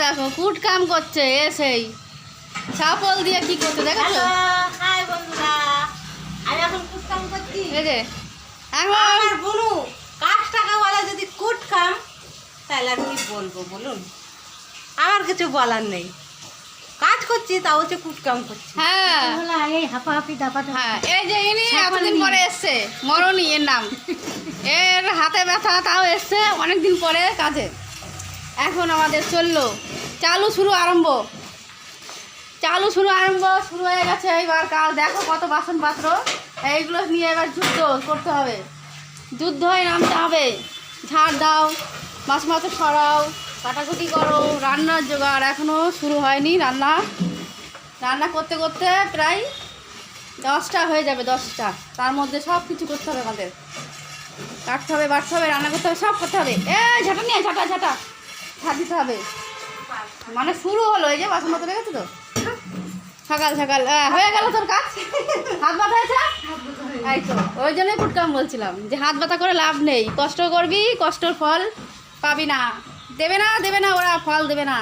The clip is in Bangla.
দেখো কুট কাম করছে এসেই সাপল দিয়ে কি করছে দেখো হাই বন্ধুরা আমি এখন কুট কাম করছি। এই যে আমার বনু কাজ টাকাওয়ালা যদি কুট তাহলে আমি কি বলব বলুন। আমার কিছু বলার নেই। কাজ করছি তাও হচ্ছে কুট কাম করছি। হ্যাঁ। এই হাঁপাহাঁপি হ্যাঁ এই যে ইনি এতদিন পরে এসছে মরণী এর নাম। এর হাতে ব্যথা তাও এসছে অনেকদিন পরে কাজে। এখন আমাদের চলল। চালু শুরু আরম্ভ। চালু শুরু আরম্ভ, শুরু হয়ে গেছে এইবার কাল। দেখো কত বাসনপত্র। এইগুলো নিয়ে এবার যুদ্ধ করতে হবে। যুদ্ধ হয়ে নামতে হবে। ঝাড় দাও মাছ মাছ সরাও, কাটাকুটি করো, রান্নার জোগাড়। এখনও শুরু হয়নি রান্না। রান্না করতে করতে প্রায় দশটা হয়ে যাবে, দশটা। তার মধ্যে সব কিছু করতে হবে আমাদের। কাটতে হবে, বাটতে হবে, রান্না করতে হবে, সব করতে হবে। এ ঝাঁটা নিয়ে ঝাঁটা ঝাঁটা। ঝাঁট দিতে হবে মানে শুরু হলো, এই যে বাসন মতো গেছে তো? সকাল সকাল হয়ে গেল তোর কাজ? হাত ব্যথা হয়েছে? এই তো, ওই জন্যই কুটকাম বলছিলাম, যে হাত ব্যথা করে লাভ নেই। কষ্ট করবি, কষ্টর ফল পাবি না। দেবে না দেবে না, ওরা ফল দেবে না।